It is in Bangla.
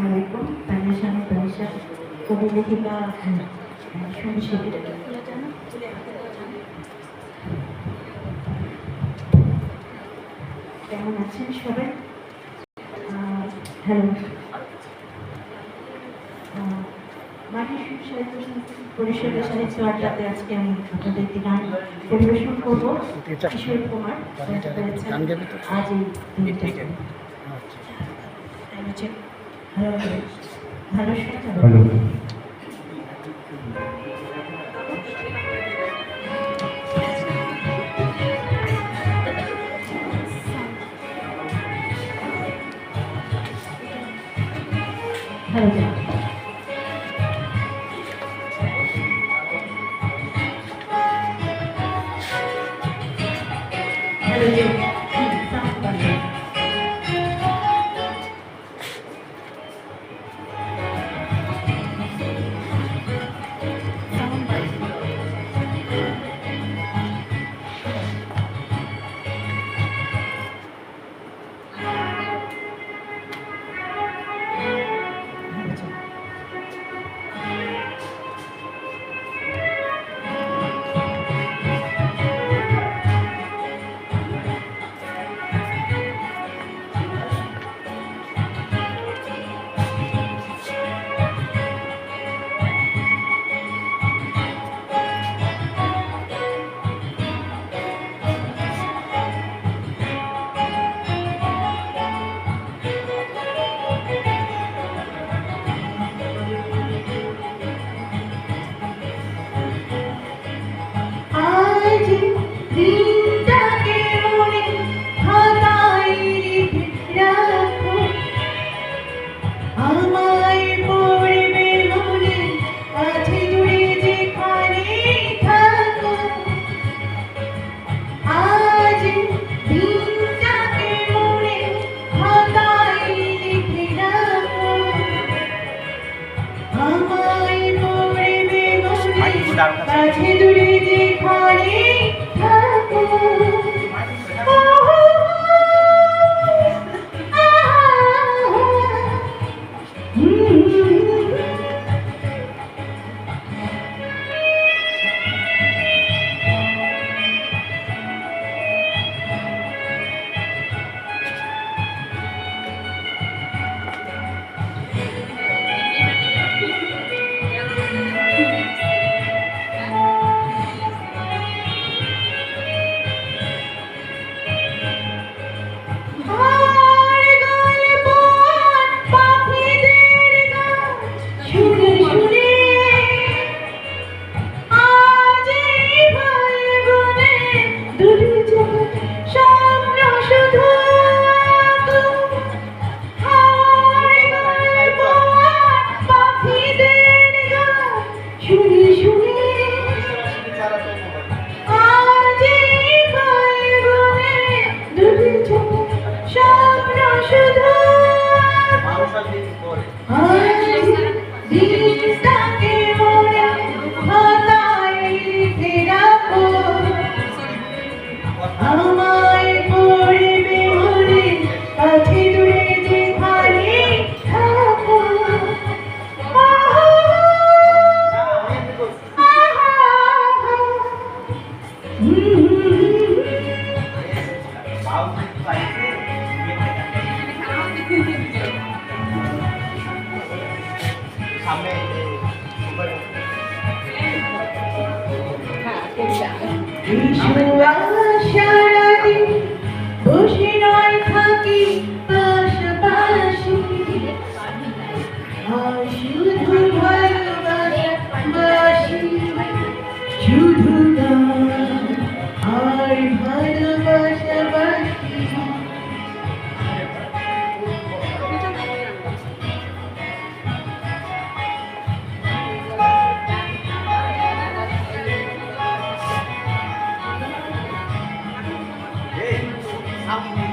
আসসালামু আলাইকুম। বাংলাদেশ বাংলাদেশ কবি লেখিকা হ্যাঁ, কেমন আছেন সবাই? হ্যালো। মাটির সাহিত্য পরিষদের আজকে আমি আপনাদের একটি পরিবেশন করব। কিশোর কুমার আজ এই দিনটা। আচ্ছা। ভালো ভালো কাছে। 好，谢谢。你好。 ทำ